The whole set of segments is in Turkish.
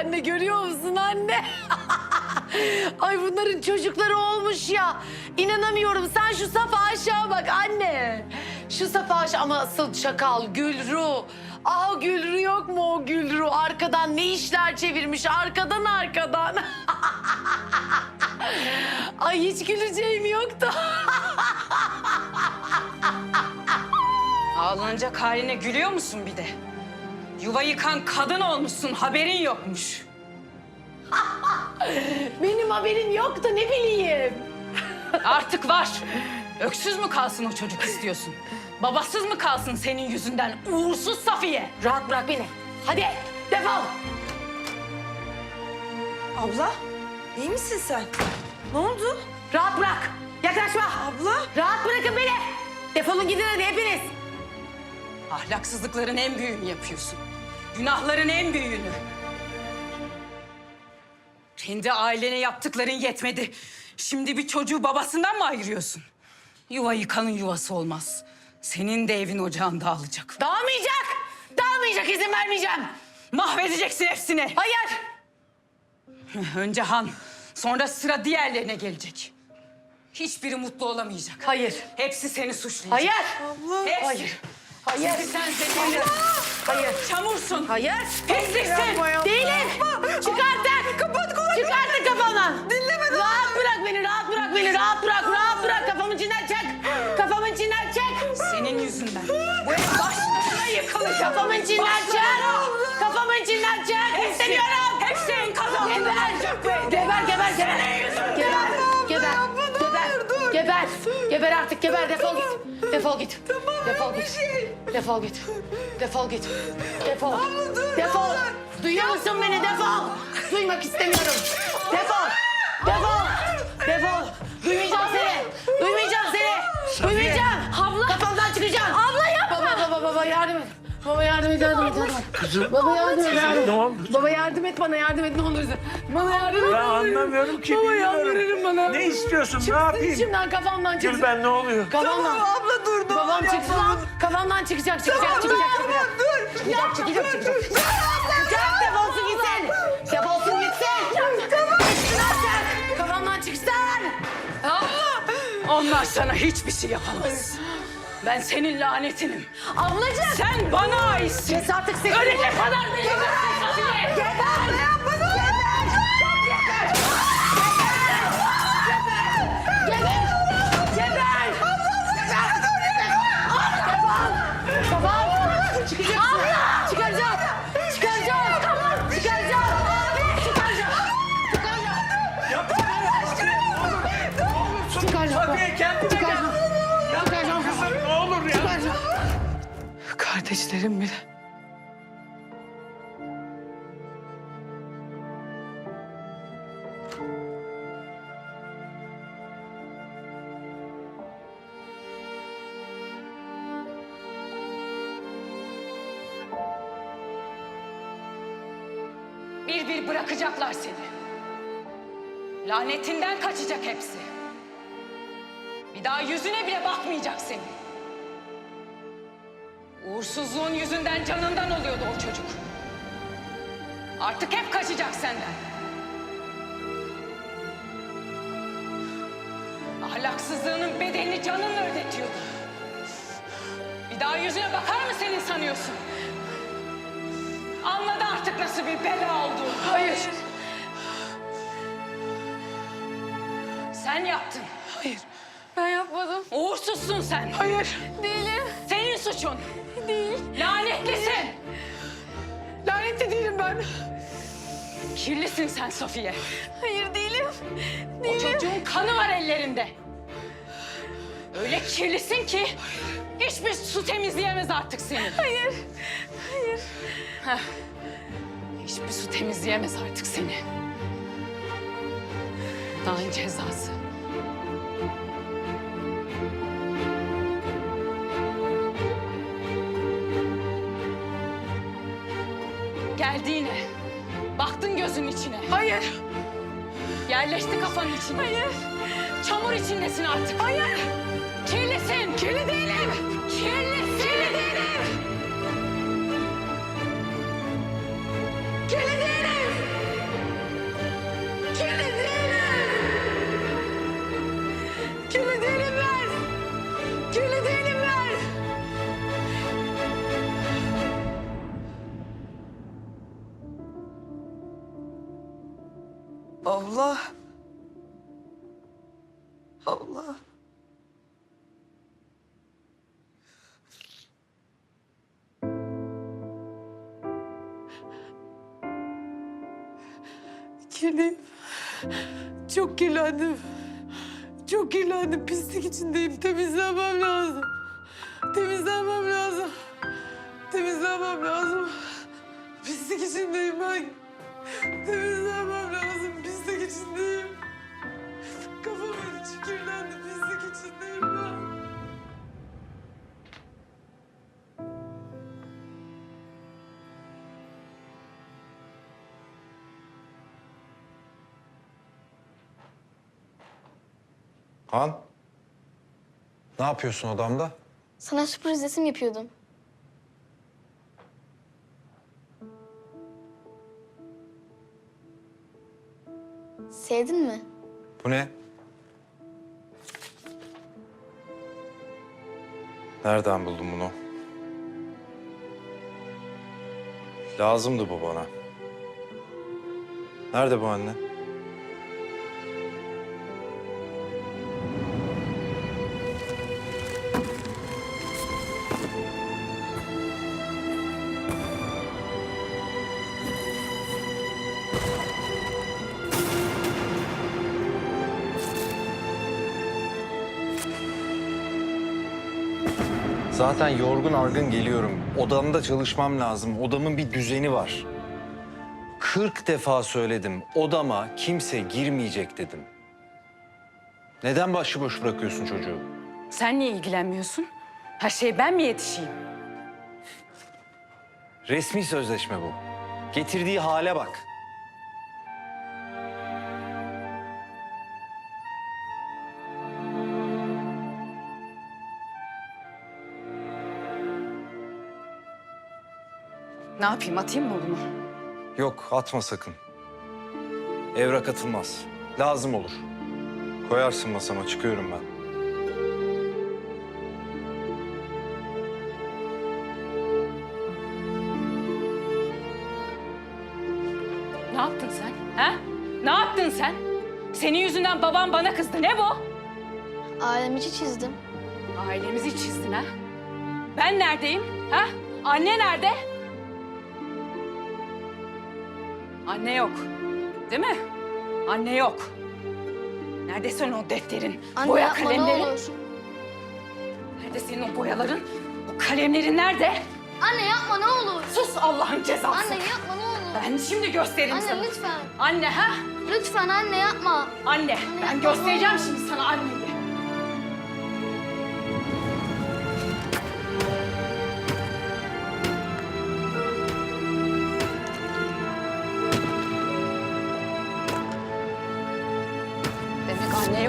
anne görüyor musun anne? Ay bunların çocukları olmuş ya. İnanamıyorum sen şu safa aşağı bak anne. Şu safa aşağı ama asıl çakal Gülru. Aa Gülru yok mu o Gülru? Arkadan ne işler çevirmiş arkadan arkadan. Ay hiç güleceğim yoktu. Ağlanacak haline gülüyor musun bir de? Yuva yıkan kadın olmuşsun, haberin yokmuş. Benim haberim yoktu ne bileyim. Artık var. Öksüz mü kalsın o çocuk istiyorsun? Babasız mı kalsın senin yüzünden uğursuz Safiye? Rahat bırak beni. Hadi defol. Abla, iyi misin sen? Ne oldu? Rahat bırak. Yaklaşma. Abla. Rahat bırakın beni. Defolun gidin hadi hepiniz. Ahlaksızlıkların en büyüğünü yapıyorsun. Günahların en büyüğünü. Kendi ailene yaptıkların yetmedi. Şimdi bir çocuğu babasından mı ayırıyorsun? Yuva yıkanın yuvası olmaz. Senin de evin ocağın dağılacak. Dağılmayacak. Dağılmayacak izin vermeyeceğim. Mahvedeceksin hepsini. Hayır. Önce Han, sonra sıra diğerlerine gelecek. Hiçbiri mutlu olamayacak. Hayır. Hepsi seni suçlayacak. Hayır. Abla. Hepsi. Hayır. Hayır. Sen zehirli. Hayır. Çamursun. Hayır. Pisliksin. Değilim. Çıkartın. Kapat kolay. Çıkartın kafamdan. Dinleme, Rahat bırak beni, rahat bırak beni, rahat bırak, rahat bırak. Kafamın içinden çek. Kafamın içinden çek. Senin yüzünden. Bu ev başlarına yıkılacak. Kafamın içinden çek. Kafamın içinden çek. İstemiyorum. Hepsi enkaz altında kalacak bu evde. Geber, geber, geber. Geber, geber, geber. Geber, geber artık, geber. Defol git. Defol git. Defol git. Defol git. Defol git. Defol. Defol. Duyuyor musun beni? Defol. Duymak istemiyorum. Defol. Defol. Defol. Duymayacağım seni. Duymayacağım seni. Duymayacağım. Abla. Kafamdan çıkacağım. Abla yapma. Baba, baba, baba yardım et. Baba yardım et, yardım et, yardım et. Kızım. Baba yardım et, yardım et. Ne oldu? Baba yardım et bana, yardım et ne olursun. Bana yardım et. Ben olur. anlamıyorum ki Baba bilmiyorum. yalvarırım bana. Ne istiyorsun? Ne Çıksın yapayım? içimden kafamdan çıksın. Gülben ne oluyor? Kafamdan. Abla dur dur. Babam çıksın. Kafamdan çıkacak, çıkacak, çıkacak, çıkacak. Dur. Çıkacak, çıkacak, çıkacak. Çıkacak, defolsun gitsin. Defolsun gitsin. Gitsin artık. Kafamdan çıksın. Onlar sana hiçbir şey yapamaz. Ben senin lanetinim. Ablacığım. Sen bana aitsin. Kes artık sesini. Ölecek kadar değil. Safiye. Bir bırakacaklar seni. Lanetinden kaçacak hepsi. Bir daha yüzüne bile bakmayacak senin. Uğursuzluğun yüzünden canından oluyordu o çocuk. Artık hep kaçacak senden. Ahlaksızlığının bedelini canınla ödetiyordu. Bir daha yüzüne bakar mı senin sanıyorsun? Anladı artık nasıl bir bela olduğunu. Hayır. Sen yaptın. Hayır. Ben yapmadım. Uğursuzsun sen. Hayır. Değilim. Senin suçun. Değil. Lanetlisin. Lanetli değilim ben. Kirlisin sen Safiye. Hayır değilim. O çocuğun kanı var ellerinde. Öyle kirlisin ki hiçbir su temizleyemez artık seni. Hayır. Hayır. Heh. Hiçbir su temizleyemez artık seni. Dağın cezası. Geldi yine. Baktın gözün içine. Hayır. Yerleşti kafanın içine. Hayır. Çamur içindesin artık. Hayır. Kirlisin. Kirli değilim. Kirli, kirli değilim. Kirli değilim. Kirli değilim. Kirli değilim ben. Kirli değilim ben. Abla. Allah. Kirlendim. Çok kirlendim. Pislik içindeyim. Temizlenmem lazım. Temizlenmem lazım. Temizlenmem lazım. Pislik içindeyim ben. Temizlenmem lazım. Pislik içindeyim. Kafamın içi kirlendi. Pislik içindeyim ben. Han? Ne yapıyorsun odamda? Sana sürpriz resim yapıyordum. Sevdin mi? Bu ne? Nereden buldun bunu? Lazımdı bu bana. Nerede bu anne? Zaten yorgun argın geliyorum. Odamda çalışmam lazım. Odamın bir düzeni var. 40 defa söyledim. Odama kimse girmeyecek dedim. Neden başıboş bırakıyorsun çocuğu? Sen niye ilgilenmiyorsun? Her şeye ben mi yetişeyim? Resmi sözleşme bu. Getirdiği hale bak. Ne yapayım atayım mı bunu? Yok atma sakın. Evrak atılmaz. Lazım olur. Koyarsın masama çıkıyorum ben. Ne yaptın sen? Ha? Ne yaptın sen? Senin yüzünden babam bana kızdı. Ne bu? Ailem içi çizdim. Ailemizi çizdin ha? Ben neredeyim? Ha? Anne nerede? Anne yok. Değil mi? Anne yok. Nerede senin o defterin, Anne boya yapma kalemlerin? ne olur. Nerede senin o boyaların, o kalemlerin nerede? Anne yapma ne olur. Sus Allah'ın cezası. Anne yapma ne olur. Ben şimdi gösteririm Anne sana. lütfen. Anne ha? Lütfen anne yapma. Anne, ben yapma, göstereceğim olur. şimdi sana anneyi.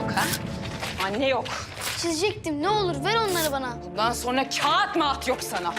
Yok ha? Anne yok. Çizecektim ne olur ver onları bana. Bundan sonra kağıt mağat yok sana.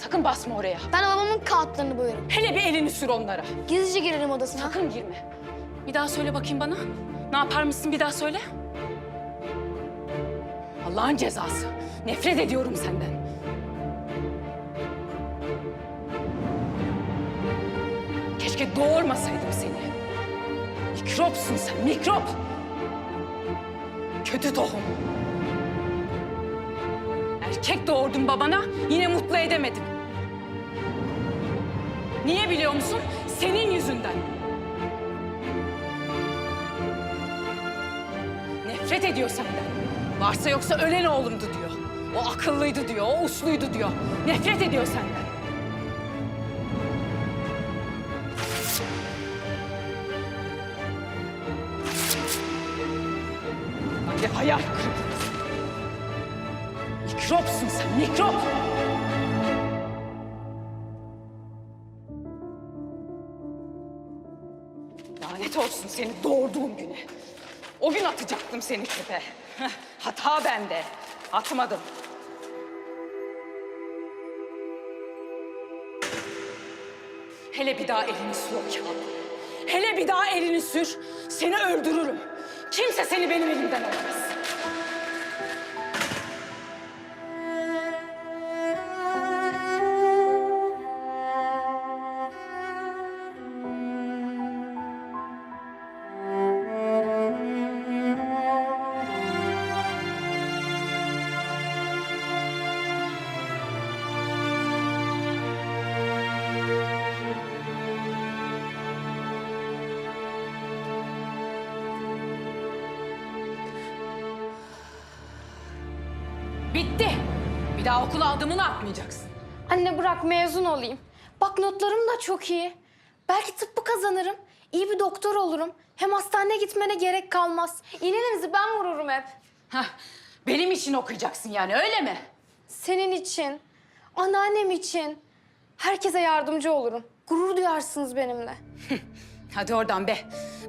Sakın basma oraya. Ben babamın kağıtlarını boyarım. Hele bir elini sür onlara. Gizlice girerim odasına. Sakın girme. Bir daha söyle bakayım bana. Ne yapar mısın bir daha söyle. Allah'ın cezası. Nefret ediyorum senden. Keşke doğurmasaydım seni. Mikropsun sen, mikrop. Kötü tohum. Erkek doğurdum babana, yine mutlu edemedim. Niye biliyor musun? Senin yüzünden. Nefret ediyor senden. Varsa yoksa ölen oğlumdu diyor. O akıllıydı diyor, o usluydu diyor. Nefret ediyor senden. Hayal kırıklığı. Mikropsun sen, mikrop. Lanet olsun seni doğurduğum güne. O gün atacaktım seni çöpe. Hata bende. Atmadım. Hele bir daha elini sür o kağıda. Hele bir daha elini sür. Seni öldürürüm. Kimse seni benim elimden alamaz. Bitti. Bir daha okula adımını atmayacaksın. Anne bırak mezun olayım. Bak notlarım da çok iyi. Belki tıbbı kazanırım. İyi bir doktor olurum. Hem hastaneye gitmene gerek kalmaz. İğnelerinizi ben vururum hep. Hah, benim için okuyacaksın yani öyle mi? Senin için, anneannem için. Herkese yardımcı olurum. Gurur duyarsınız benimle. Hadi oradan be.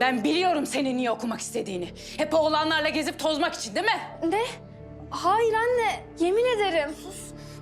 Ben biliyorum senin niye okumak istediğini. Hep oğlanlarla gezip tozmak için değil mi? Ne? Hayır anne, yemin ederim.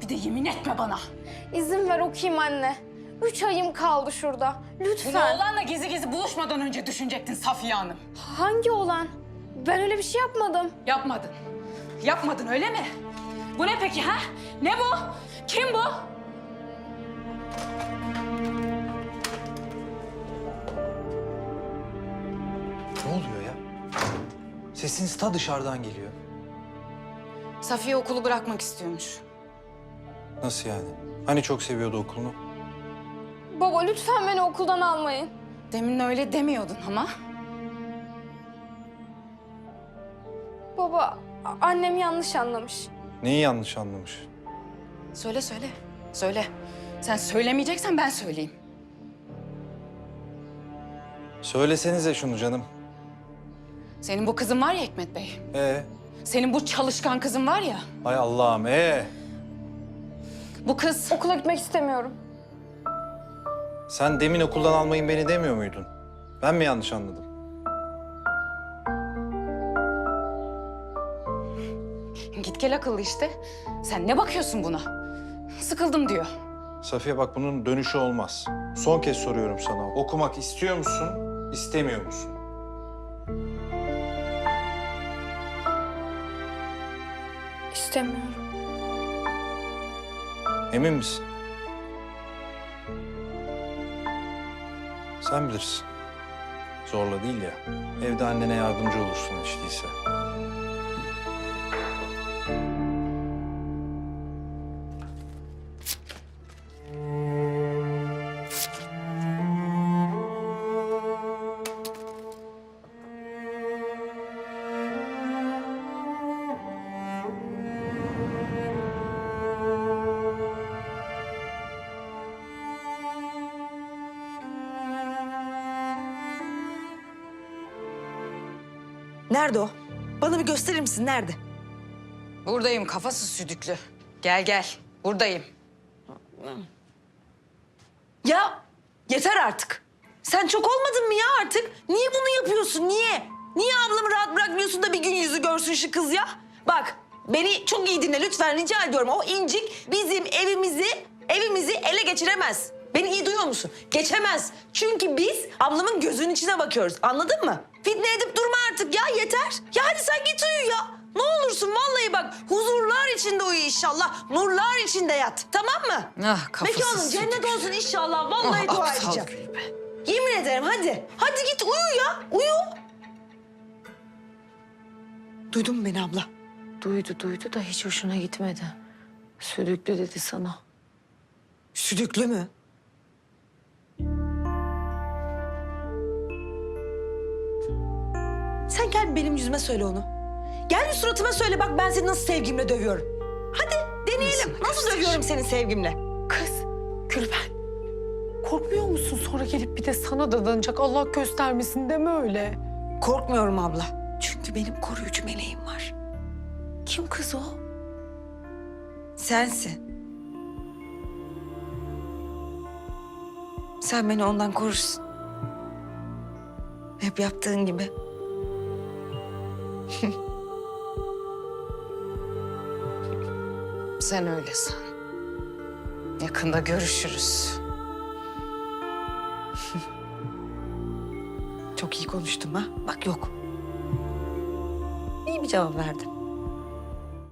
Bir de yemin etme bana. İzin ver okuyayım anne. Üç ayım kaldı şurada. Bunu Lütfen. oğlanla gizli gizli buluşmadan önce düşünecektin Safiye Hanım. Hangi olan? Ben öyle bir şey yapmadım. Yapmadın. Yapmadın öyle mi? Bu ne peki ha? Ne bu? Kim bu? Ne oluyor ya? Sesiniz ta dışarıdan geliyor. Safiye okulu bırakmak istiyormuş. Nasıl yani? Hani çok seviyordu okulunu? Baba lütfen beni okuldan almayın. Demin öyle demiyordun ama. Baba, a- annem yanlış anlamış. Neyi yanlış anlamış? Söyle söyle. Söyle. Sen söylemeyeceksen ben söyleyeyim. Söylesenize şunu canım. Senin bu kızın var ya Hikmet Bey. Ee, Senin bu çalışkan kızın var ya. hay Allah'ım ee. Bu kız Okula gitmek istemiyorum. Sen demin okuldan almayın beni demiyor muydun? Ben mi yanlış anladım? git gel akıllı işte. Sen ne bakıyorsun buna? Sıkıldım diyor. Safiye bak bunun dönüşü olmaz. Son kez soruyorum sana. Okumak istiyor musun, istemiyor musun? İstemiyorum. Emin misin? Sen bilirsin. Zorla değil ya. Evde annene yardımcı olursun hiç değilse. Nerede o? Bana bir gösterir misin? Nerede? Buradayım kafası südüklü. Gel gel. Buradayım. Ya yeter artık. Sen çok olmadın mı ya artık? Niye bunu yapıyorsun? Niye? Niye ablamı rahat bırakmıyorsun da bir gün yüzü görsün şu kız ya? Bak beni çok iyi dinle lütfen rica ediyorum. O incik bizim evimizi evimizi ele geçiremez. Beni iyi duyuyor musun? Geçemez. Çünkü biz ablamın gözünün içine bakıyoruz. Anladın mı? Fitne edip durma artık ya yeter. Ya hadi sen git uyu ya. Ne olursun vallahi bak huzurlar içinde uyu inşallah. Nurlar içinde yat. Tamam mı? Ah, kafası Mekanın cennet olsun inşallah. Vallahi Ah, dua aptal edeceğim. Gülbe. Yemin ederim hadi. Hadi git uyu ya. Uyu. Duydun mu beni abla? Duydu duydu da hiç hoşuna gitmedi. Südüklü dedi sana. Südüklü mü? Benim yüzüme söyle onu. Gel bir suratıma söyle bak ben seni nasıl sevgimle dövüyorum. Hadi deneyelim. Nasıl Nasıl dövüyorum seni sevgimle? Kız, Gülben. Korkmuyor musun sonra gelip bir de sana dadanacak Allah göstermesin deme öyle. Korkmuyorum abla. Çünkü benim koruyucu meleğim var. Kim kız o? Sensin. Sen beni ondan korursun. Hep yaptığın gibi. Sen öyle san. Yakında görüşürüz. Çok iyi konuştum ha. Bak yok. İyi bir cevap verdin.